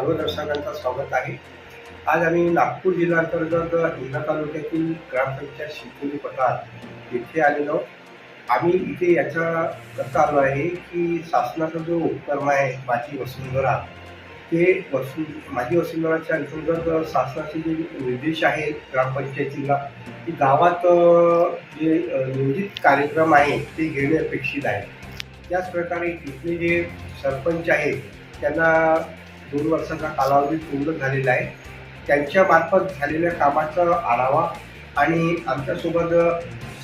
सर्व दर्शकांचं स्वागत आहे. आज आम्ही नागपूर जिल्ह्याअंतर्गत हिंगणा तालुक्यातील ग्रामपंचायत शिवपुली पठार इथे आलेलो. आम्ही इथे याच्या करता आलो आहे की शासनाचा जो उपक्रम आहे माझी वसुंधरा ते वसु माझी वसुंधराच्या अंतर्गत शासनाचे जे निर्देश आहेत ग्रामपंचायतीला की गावात जे नियोजित कार्यक्रम आहे ते घेणे अपेक्षित आहे. त्याच प्रकारे तिथले जे सरपंच आहेत त्यांना दोन वर्षाचा कालावधी पूर्ण झालेला आहे. त्यांच्या मार्फत झालेल्या कामाचा आढावा आणि आमच्यासोबत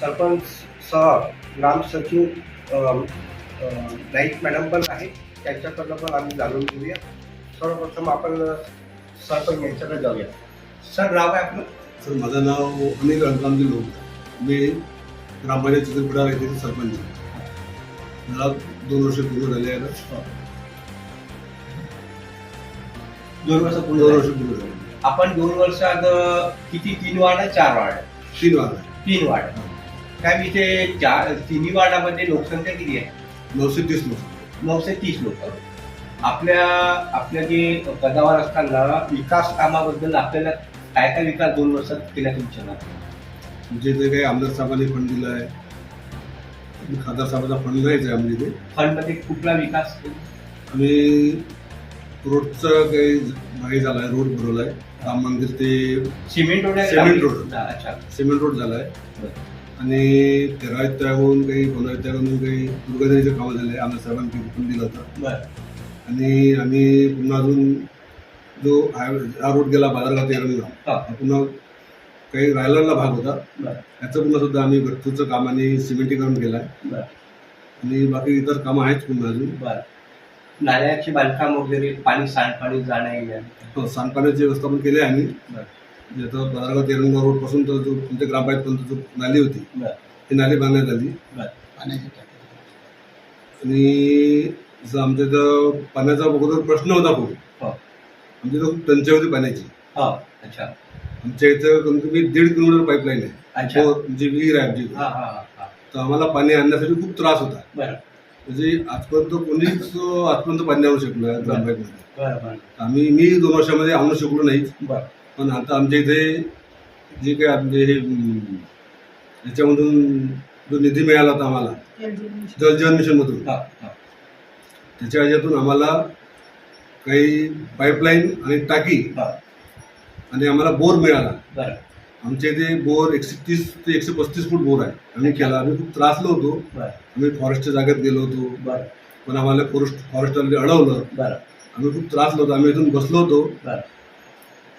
सरपंच सह ग्राम सचिव अ, अ, नाईक मॅडम पण आहे त्यांच्याकडनं पण आम्ही जाणून घेऊया. सर्वप्रथम आपण सरपंच यांच्याकडे जाऊया. सर नाव आहे आपलं? सर माझं नाव अनिल रणरामजी लोक. मी ग्रामपंचायत चित्रपटार येथे सरपंच. मला दोन वर्ष पूर्ण झाले आहे. दोन वर्ष पूर्ण दोन झाले. वर्ष पूर्ण झाले आपण दोन वर्षात अ, किती तीन वार्ड आहे, चार वार्ड आहे? तीन वार तीन वार्ड आहे. काय मी इथे चार तिन्ही वार्डामध्ये लोकसंख्या किती आहे नऊशे तीस लोक नऊशे तीस लोक आपल्या आपल्या जे पदावर असताना विकास कामाबद्दल आपल्याला काय काय विकास दोन वर्षात केला तुमच्या गावात? म्हणजे ते काही आमदार साहेबांनी फंड दिला आहे खासदार साहेबांचा फंड नाहीच आहे आमच्या इथे फंडमध्ये कुठला विकास आम्ही रोडचं काही मागे झाला आहे रोड भरवला आहे राम मंदिर ते सिमेंट रोड आहे सिमेंट रोड. हा, अच्छा. सिमेंट रोड झाला आहे. आणि तेरा त्याहून काही पंधरा त्याहून काही दुर्गादेवीचं कामं झाले आमदार साहेबांनी फंड दिलं होतं. आणि आम्ही पुन्हा अजून जो हा रोड गेला बाजारगाव ते एरंगाव हा. हा पुन्हा काही रायगडला भाग होता. बरं. याचं पुन्हा सुद्धा आम्ही गटपूरचं काम आणि सिमेंटीकरण केलं आहे आणि बाकी इतर कामं आहेत पुन्हा अजून. बरं. नाल्याचे बांधकाम वगैरे पाणी सांडपाणी जाण्या येण्या हो, सांडपाण्याची व्यवस्था पण केली आहे आम्ही बरं. आता बाजारगाव ते एरंगाव रोडपासून तर जो आमच्या ग्रामपंचायतपर्यंत जो नाली होती ती नाली बांधण्यात आली. आणि जसं आमच्या इथं पाण्याचा अगोदर प्रश्न होता खूप. हो. आमच्या इथं टंचाई होती पाण्याची. हो अच्छा. आमच्या इथं कमीत कमी दीड किलोमीटर पाईपलाईन आहे. बोर, म्हणजे विहीर आहे आमची. हा हा हा हा. तर आम्हाला पाणी आणण्यासाठी खूप त्रास होता. म्हणजे आजपर्यंत कोणीच आजपर्यंत पाणी आणू शकलो आम्ही मी दोन वर्षामध्ये आणू शकलो नाहीच बरं. पण आता आमच्या इथे जे काही आमचे हे याच्यामधून जो निधी मिळाला होता आम्हाला जल जीवन मिशनमधून त्याच्या ह्याच्यातून आम्हाला काही पाईपलाईन आणि टाकी हा. आणि आम्हाला बोर मिळाला. बरं. आमच्या इथे बोर एकशे तीस ते एकशे पस्तीस फूट बोर आहे. आम्ही केला आम्ही खूप त्रासलो होतो. आम्ही फॉरेस्टच्या जागेत गेलो होतो. पण आम्हाला फॉरेस्ट फॉरेस्टवाले अडवलं. आम्ही खूप त्रासलो होतो. आम्ही इथून बसलो होतो.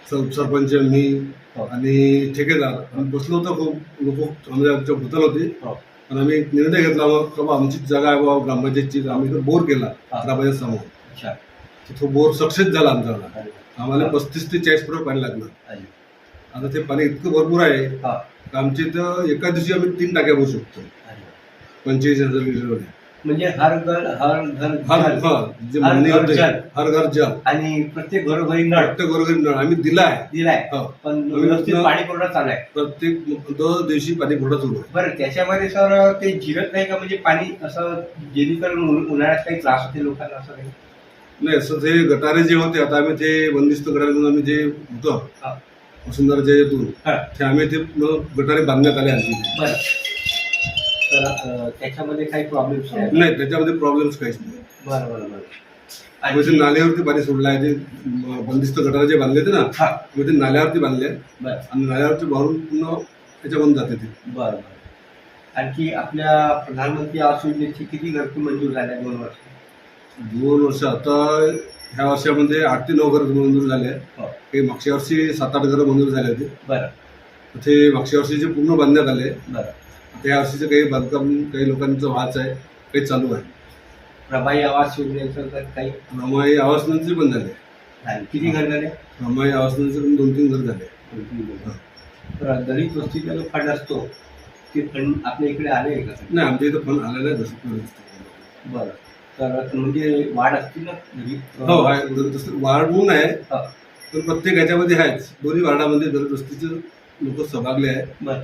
सरपंच मी हो. आणि ठेकेदार. आम्ही बसलो होतो खूप. लोक आमच्या आमच्या भूताल होते. हो. पण आम्ही निर्णय घेतला मग का बा आमचीच जागा आहे बाबा ग्रामपंचायतची. आम्ही इथं बोर केला. ग्रामपंचायत समोर. तो बोर सक्सेस झाला आमचा. आम्हाला पस्तीस ते चाळीस फुट पाणी अरे आता ते पाणी इतकं भरपूर आहे हा. का आमच्या इथं एका दिवशी आम्ही तीन टाक्या भरू शकतो. पंचेचाळीस हजार लिटरमध्ये म्हणजे हर घर हर घर हर जल. हा, जे हर घर होते जल. हर घर जल. आणि प्रत्येक घरोघरी नळ. प्रत्येक घरोघरी नळ. आम्ही दिला आहे दिलाय. हो. पण व्यवस्थित पाणी पुरवठा चालू आहे. प्रत्येक दर दिवशी पाणी पुरवठा सुरू आहे. बरं त्याच्यामध्ये सर ते जिरत नाही का? म्हणजे पाणी असं जेणेकरून उन- उन्हाळ्यात काही त्रास होते लोकांना असं काही? नाही असं ते गटारे जे होते आता आम्ही ते बंदिस्त गटारे म्हणून आम्ही जे होतं हा. वसुंधराच्या यातून हा. ते आम्ही ते गटारे बांधण्यात आले इथे. बरं. तर अं, त्याच्यामध्ये काही प्रॉब्लेम्स आहेत? नाही त्याच्यामध्ये प्रॉब्लेम्स काहीच नाही. बरं बरं बरं. आणि नाल्यावरती पाणी सोडलं आहे. ते म, बंदिस्त गटारे जे बांधले ते ना हा. ते नाल्यावरती बांधले. आहे. बरं. आणि नाल्यावरती भरून पुन्हा त्याच्यामध्ये जाते ते. बरं बरं. आणखी आपल्या प्रधानमंत्री आवास योजनेची किती घरकुल मंजूर झाल्या दोन वर्ष? दोन वर्ष. आता ह्या वर्षामध्ये आठ ते नऊ घरं मंजूर झाले आहे. हो. मागच्या वर्षी सात आठ घरं मंजूर झाले होते. बरं. ते मागच्या वर्षीचे पूर्ण बांधण्यात आले बरं. आता या वर्षीचे काही बांधकाम काही लोकांचं व्हायचं आहे काही चालू आहे. प्रभाई आवास योजनेअंतर्गत काही? रमाई आवास नंतर पण झाले. किती घर झाले? रमाई आवास नंतर पण दोन तीन घर झाले. तर दलित वस्तीचा जो फंड असतो ते फंड आपल्या इकडे आले का? नाही आमच्या इथं पण आलेलं आहे बरं. म्हणजे वाढ असतील ना. दलित हो आहे. वाढवून आहे. हा. पण प्रत्येक ह्याच्यामध्ये आहेच. दोन्ही वार्डामध्ये वस्तीचे लोक सहभागले आहे बरं.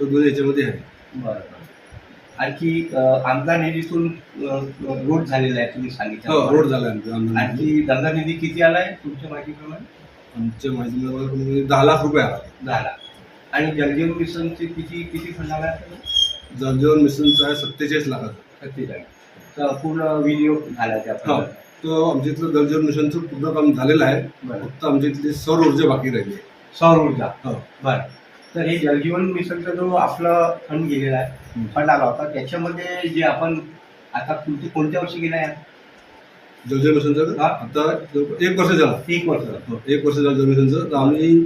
तर दोन्ही ह्याच्यामध्ये आहे बरं आणखी आमदार निधीतून रोड झालेला आहे तुम्ही हो सांगितलं रोड झाला आणखी धंदा निधी किती आलाय तुमच्या माहितीप्रमाणे? आमच्या माहिती दहा लाख रुपये आला. झाला आणि जलजीवन मिशनचे किती किती फंड आला जलजीवन मिशनचा आहे सत्तेचाळीस लाखाचा. सत्तेचाळीस. तर पूर्ण विनियोग झाला हो. तो आमच्या इथलं जलजीवन मिशनचं पूर्ण काम झालेलं आहे. फक्त आमच्या इथली सौर ऊर्जा बाकी राहिली. सौर ऊर्जा. हो. बर. तर हे जलजीवन मिशनचा जो आपला फंड गेलेला आहे. फंड आला होता त्याच्यामध्ये जे आपण आता कोणते कोणत्या वर्षी गेला आहे? जलजीवन मिशनचं. आता एक वर्ष झाला. एक वर्ष हो, एक वर्ष झालं जलजीवन मिशनचं. तर आम्ही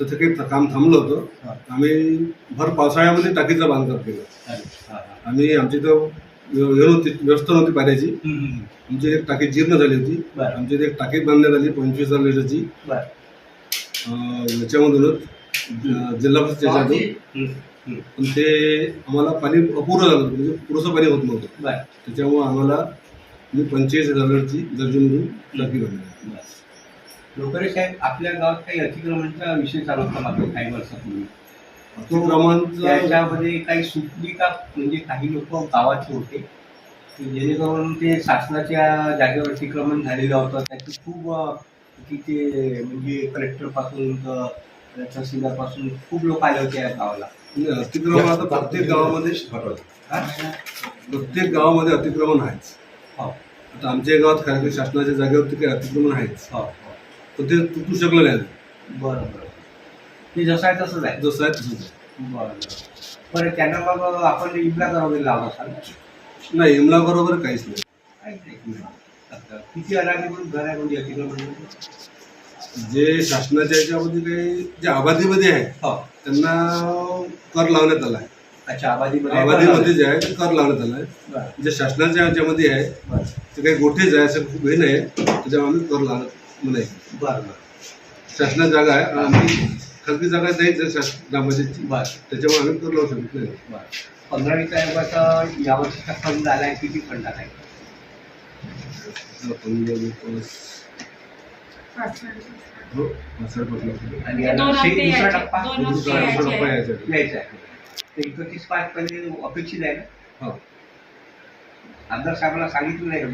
तिथं काही काम थांबलं. होतं. आम्ही भर पावसाळ्यामध्ये टाकीचं बांधकाम केलं. आम्ही आमच्या इथं व्य- हे नव्हती व्यवस्था नव्हती पाण्याची. आमची एक टाकी जीर्ण झाली होती. आमची एक टाकी बांधण्यात आली पंचवीस हजार लिटरची. याच्यामधूनच जिल्हा परिषद. पण? ते आम्हाला पाणी अपुरं झालं म्हणजे पुरेसं पाणी होत नव्हतं. त्याच्यामुळे आम्हाला मी पंचेचाळीस हजार लिटरची जर्जून टाकी बांधली. लोकरे साहेब आपल्या गावात काही अतिक्रमणचा विषय चालू होता मागील काही वर्षापूर्वी? त्याच्यामध्ये काही सुटली का? म्हणजे काही लोक गावाचे होते. जेणेकरून ते शासनाच्या जागेवर अतिक्रमण झालेलं होतं. त्याची खूप तिथे म्हणजे कलेक्टरपासून तर तहसीलदारपासून खूप लोक आले होते या गावाला. म्हणजे अतिक्रमण आता प्रत्येक गावामध्ये? प्रत्येक गावामध्ये अतिक्रमण आहेच. हो. आता आमच्या गावात काही शासनाच्या जागेवरती काही अतिक्रमण आहेच. हो हो. पण ते तुटू शकलं नाही. बरं बरं. ते जसं आहे तसंच आहे. जसं आहे तसंच. बरं. बरं त्यांना मग आपण इबला करावं लावला असाल नाही इमला बरोबर काहीच नाही. किती अनाधिकृत घर आहे म्हणजे अतिक्रमण जे शासनाच्या याच्यामध्ये काही जे आबादीमध्ये आहे हो. त्यांना कर लावण्यात आला आहे. अच्छा आबादीमध्ये आबादीमध्ये जे आहे ते कर लावण्यात आला आहे. बरं. जे शासनाच्या याच्यामध्ये आहे बरं. ते काही गोठेच आहे असं खूप हे नाही त्याच्यामुळे आम्ही कर लावत नाही बरं बरं. शासनाची जागा आहे आणि आम्ही खाजगी जागा नाहीच आहे शासन ग्रामपंचायतची बरं त्याच्यामुळे आम्ही कर लावू शकत नाही बरं पंधरा वीस आयोगाचा यावर्षीचा फंड आलाय किती फंड जर पाच- हो, पाच लाख. आणि दोन आता हप्ते दुसरा यायचे, टप्पा दोन दुसरा. यायचा. आहे तर पाच मध्ये अपेक्षित आहे ना हो. आमदार साहेबांना सांगितलं नाही का?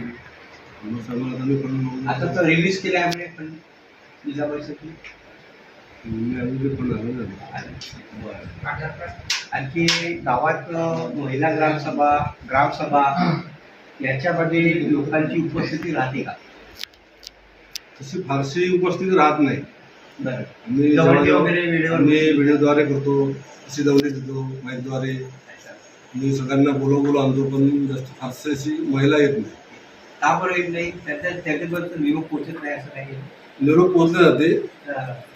मग मी पण- आता तर रिलीज केलं आहे म्हणजे फंड जिल्हा परिषदने मी अजून ते पण आलो नाही. आणखी गावात महिला ग्रामसभा ग्रामसभा याच्यामध्ये लोकांची उपस्थिती राहते का? तशी फारशी उपस्थिती राहत नाही. आम्ही व्हिडिओद्वारे करतो अशी दौरे देतो माईकद्वारे. मी सगळ्यांना बोलव बोलव आणतो पण जास्त फारशी अशी महिला येत नाही. का बरं येत नाही? त्याच्या त्याच्याबद्दल निरोप पोचत नाही असं काही? निरोप पोहोचले जाते.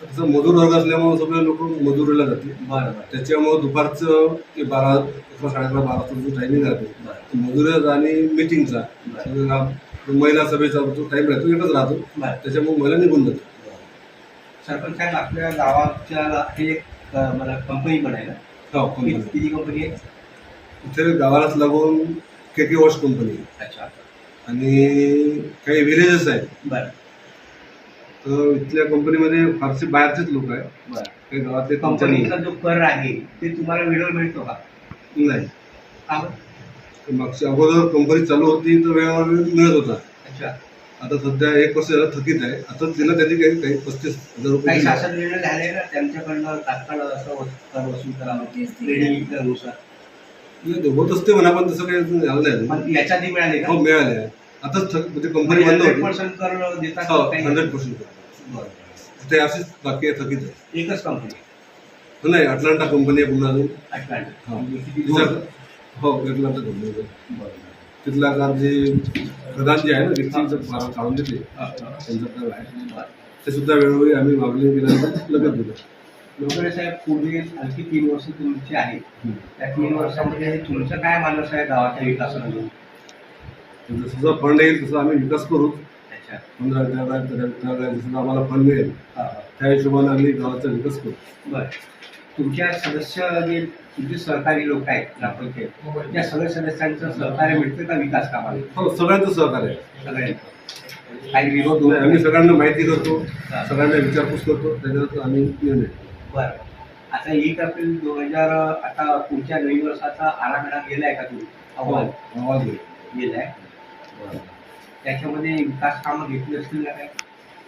तसं मजूर वर्ग असल्यामुळे सगळे लोक मजुरीला जाते. बरं त्याच्यामुळे दुपारचं ते बारा अकरा साडेअकरा बारा जो टायमिंग राहते. मजुरीचा आणि मिटिंगचा महिला सभेचा जो टाईम राहतो एकच राहतो. त्याच्यामुळे महिला निघून जातात. सरपंच साहेब आपल्या गावाच्या हे एक मला कंपनी पण आहे ना हो किती कंपनी आहे इथे गावालाच लागून के के वॉश कंपनी आहे. अच्छा. आणि काही विलेजेस आहेत. बरं. तर इथल्या कंपनीमध्ये फारसे बाहेरचेच लोक बरं. काही गावातले कंपनी कंपनीचा जो कर आहे ते तुम्हाला वेळेवर मिळतो का? नाही. का बरं? तर मागच्या अगोदर कंपनी चालू होती तर वेळेवर मिळत होता. अच्छा. आता सध्या एक वर्ष झालं थकीत आहे. आता दिलं त्यांनी काही काही पस्तीस हजार रुपये काही दिले. शासन निर्णय झाले ना त्यांच्याकडनं तात्काळ असं वस- कर वसूल करावं नाही, होत असते म्हणा पण तसं काही अजून झालं नाही पण मिळाले का? हो मिळाले. आहे. थक म्हणजे कंपनी बंद हंड्रेड होती देतात हो? Hundred percent. ते अशीच बाकी आहे थकीत आहे एकच कंपनी नाही अटलांटा कंपनी आहे पुन्हा अटलांटा हो. म्हणजे? हो अटलांटा कंपनी आहे. तिथला कार जे प्रधान जे आहे ना व्यक्तीचं फार काढून देते. त्यांचं कार आहे. ते सुद्धा वेळोवेळी आम्ही मागणी केल्यानंतर लगेच दिलं लोकरे साहेब पुढे आणखी तीन वर्ष तुमची आहेत हम्म. त्या तीन वर्षामध्ये तुमचं काय मानस आहे गावाच्या विकासामध्ये जसं फंड येईल तसं आम्ही विकास करू अच्छा. पंधरा जसं आम्हाला फंड मिळेल हा, हा. त्या हिशोबाने आम्ही गावाचा विकास करू. बर. तुमच्या सदस्य जे तुमचे सहकारी लोक आहेत ग्रामपंचायत त्या सगळ्या सदस्यांचं सहकार्य मिळतं का विकास कामाला? हो सगळ्यांचं सहकार्य. आहे. सगळ्यांचं. काही विरोध होत आम्ही नाही. सगळ्यांना माहिती करतो सगळ्यांना विचारपूस करतो त्याच्यानंतर आम्ही निर्णय. बरं. आता एक एप्रिल दोन हजार आता पुढच्या नवीन वर्षाचा आराखडा गेलाय का तुम्ही? अहवाल. आवाज येईल. गेलाय. त्याच्यामध्ये विकास कामं घेतली असतील ना काय?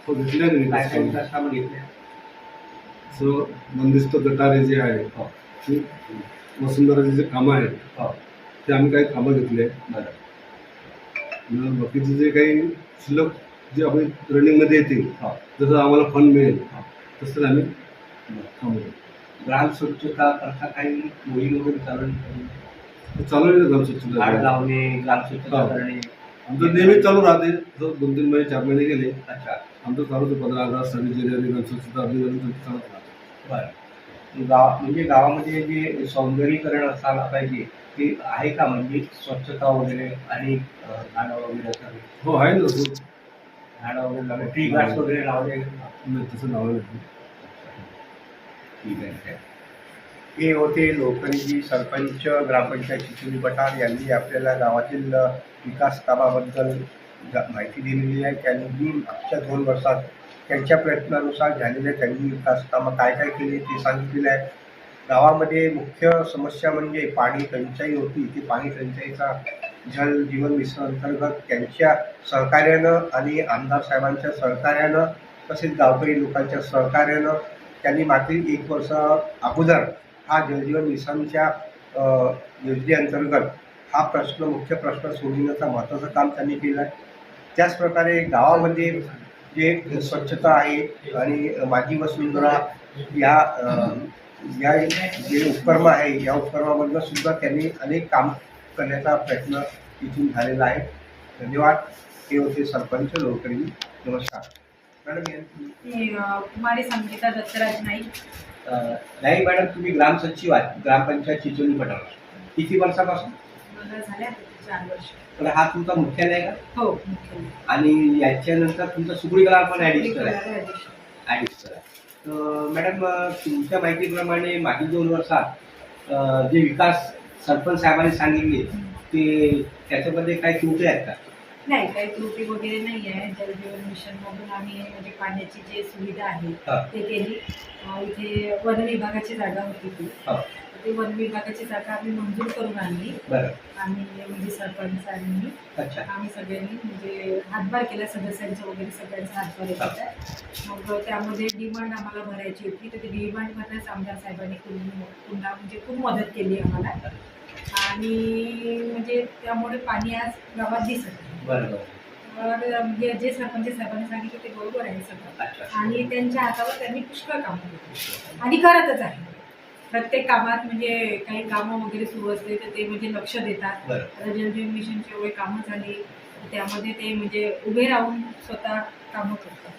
नाही काय काय विकास विकास कामं घेतल्या सो बंदिस्त गटारे जे आहे हो. ते वसुंधराचे जे कामं आहेत हो. ते आम्ही काही कामं घेतले. बरं. बाकीचे जे काही शिल्लक जे आपण रनिंगमध्ये येतील हो. जसं आम्हाला फंड मिळेल हो. तसं आम्ही. कामं करू. ग्राम स्वच्छता करता काही मोहीम वगैरे चालू ते चालू आहे ना ग्राम स्वच्छता. झाड लावणे ग्राम स्वच्छता हो. करणे. आमचं नेहमी चालू राहते. जसं दोन तीन महिने चार महिने गेले अच्छा. आमचं चालूच आहे पंधरा ऑगस्ट सव्वीस जानेवारी स्वच्छता अभियान चालूच राहते बरं. गाव म्हणजे गावामध्ये जे सौंदर्यीकरण असायला पाहिजे ते आहे का? म्हणजे स्वच्छता वगैरे आणि अं, झाडं वगैरे असं हो आहे ना तसं झाडं वगैरे लावणे ट्री गार्ड्स वगैरे लावले. नाही तसं लावलं नाही. आहे ठीक आहे. हे होते लोकनिधी सरपंच ग्रामपंचायत चिचुली पठार यांनी आपल्याला गावातील विकास कामाबद्दल माहिती दिलेली आहे. त्यांनी मागच्या दोन वर्षात त्यांच्या प्रयत्नानुसार झालेल्या त्यांनी विकास कामं काय काय केली ते सांगितलेलं आहे. गावामध्ये मुख्य समस्या म्हणजे पाणी टंचाई होती. ती पाणी टंचाईचा जल जीवन मिशन अंतर्गत त्यांच्या सहकार्यानं आणि आमदार साहेबांच्या सहकार्यानं तसेच गावकरी लोकांच्या सहकार्यानं त्यांनी मागील एक वर्ष अगोदर हा जलजीवन मिशनच्या योजनेअंतर्गत हा प्रश्न मुख्य प्रश्न सोडविण्याचं महत्त्वाचं काम त्यांनी केलं आहे त्याचप्रकारे गावामध्ये जे स्वच्छता आहे आणि माझी वसुंधरा या या जे उपक्रम आहे या उपक्रमामधनं सुद्धा त्यांनी अनेक काम करण्याचा प्रयत्न इथून झालेला आहे. धन्यवाद. हे होते सरपंच लोकरी. नमस्कार. मॅडम कुमारी संगीता दत्तराज नाईक. नाही मॅडम तुम्ही ग्रामसचिव आहात. ग्रामपंचायत चिचोली पठार किती वर्षापासून? मला झाले आता चार वर्ष. तर हा तुमचा मुख्यालय आहे का? हो आणि याच्यानंतर तुमचं सुगडी कला पण कोल्हापूर addition. ॲडिश करा तर मॅडम अं, तुमच्या माहितीप्रमाणे मागील दोन वर्षात अं, जे विकास सरपंच साहेबांनी सांगितले ते त्याच्यामध्ये काही त्रुटी आहेत का? नाही काही त्रुटी वगैरे नाही आहे. जलजीवन मिशन मधून आम्ही म्हणजे पाण्याची जी सुविधा आहे हा. ते केली. अ, इथे वन विभागाची जागा होती ती. हो. ते वन विभागाची जागा आम्ही मंजूर करून आणली. बरं. आम्ही म्हणजे सरपंच आणि मी अच्छा. आम्ही सगळ्यांनी म्हणजे हातभार केला सदस्यांचा वगैरे सगळ्यांचा हातभार केला मग त्यामध्ये डिमांड आम्हाला भरायची होती. तर ती डिमांडमध्येच आमदार साहेबांनी पुन्हा म्हणजे खूप मदत केली आम्हाला. आणि म्हणजे त्यामुळे पाणी आज गावात दिसत आहे. म्हणजे जे सरपंच साहेबांनी सांगितलं ते बरोबर आहे सगळं. आणि त्यांच्या हातावर त्यांनी पुष्कळ कामं केली. आणि करतच आहे. प्रत्येक कामात म्हणजे काही कामं वगैरे सुरू असले तर ते म्हणजे लक्ष देतात. जलजीवन मिशनची एवढे कामं झाली त्यामध्ये ते म्हणजे उभे राहून स्वतः कामं करतात.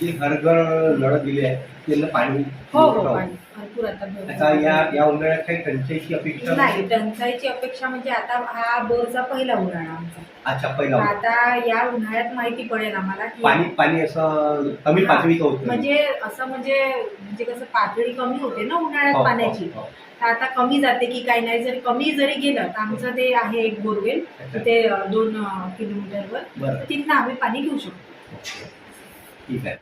जे घरघर नळ दिले आहे त्यांना पाणी हो हो पाणी. भरपूर आता या. या उन्हाळ्यात काही टंचाईची अपेक्षा नाही टंचाईची अपेक्षा म्हणजे आता हा बोरचा पहिला उन्हाळा आमचा. अच्छा पहिला उन्हाळा. आता या उन्हाळ्यात माहिती पडेल आम्हाला की पाणी पाणी असं कमी हा. पातळीचं होतं म्हणजे असं म्हणजे म्हणजे कसं पातळी कमी होते ना हो, उन्हाळ्यात हो, पाण्याची हो. तर आता कमी जाते की काही नाही जरी कमी जरी गेलं तर आमचं ते आहे एक बोरवेल अच्छा. ते अं, दोन अं, किलोमीटरवर बरं तिथनं आम्ही पाणी घेऊ शकतो ठीक आहे